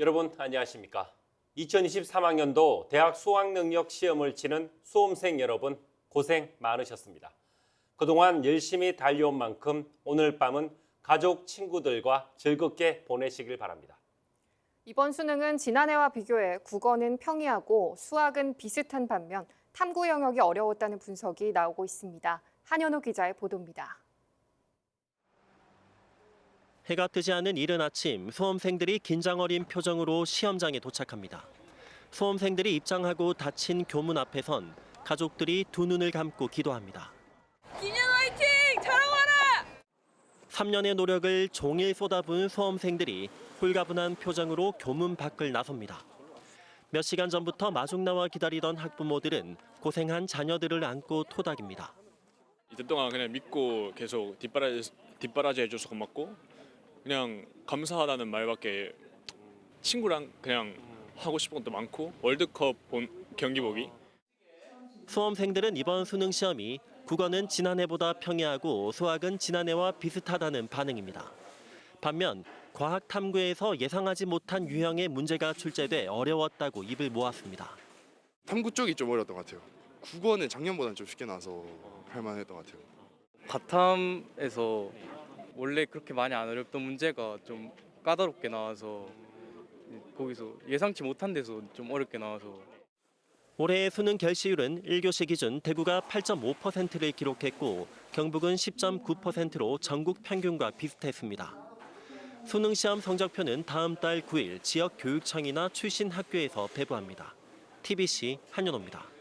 여러분 안녕하십니까? 2023학년도 대학 수학능력 시험을 치는 수험생 여러분 고생 많으셨습니다. 그동안 열심히 달려온 만큼 오늘 밤은 가족, 친구들과 즐겁게 보내시길 바랍니다. 이번 수능은 지난해와 비교해 국어는 평이하고 수학은 비슷한 반면 탐구 영역이 어려웠다는 분석이 나오고 있습니다. 한현우 기자의 보도입니다. 해가 뜨지 않은 이른 아침 수험생들이 긴장 어린 표정으로 시험장에 도착합니다. 수험생들이 입장하고 닫힌 교문 앞에선 가족들이 두 눈을 감고 기도합니다. 김현 화이팅! 자랑하라! 3년의 노력을 종일 쏟아부은 수험생들이 홀가분한 표정으로 교문 밖을 나섭니다. 몇 시간 전부터 마중 나와 기다리던 학부모들은 고생한 자녀들을 안고 토닥입니다. 이틀 동안 그냥 믿고 계속 뒷바라지, 뒷바라지 해줘서 고맙고 그냥 감사하다는 말밖에 친구랑 그냥 하고 싶은 것도 많고 월드컵 본 경기 보기 수험생들은 이번 수능 시험이 국어는 지난해보다 평이하고 수학은 지난해와 비슷하다는 반응입니다. 반면 과학 탐구에서 예상하지 못한 유형의 문제가 출제돼 어려웠다고 입을 모았습니다. 탐구 쪽이 좀 어려웠던 것 같아요. 국어는 작년보다는 좀 쉽게 나와서 할만했던 것 같아요. 과탐에서 원래 그렇게 많이 안 어렵던 문제가 좀 까다롭게 나와서 거기서 예상치 못한 데서 좀 어렵게 나와서 올해의 수능 결시율은 1교시 기준 대구가 8.5%를 기록했고 경북은 10.9%로 전국 평균과 비슷했습니다. 수능 시험 성적표는 다음 달 9일 지역 교육청이나 출신 학교에서 배부합니다. TBC 한윤호입니다.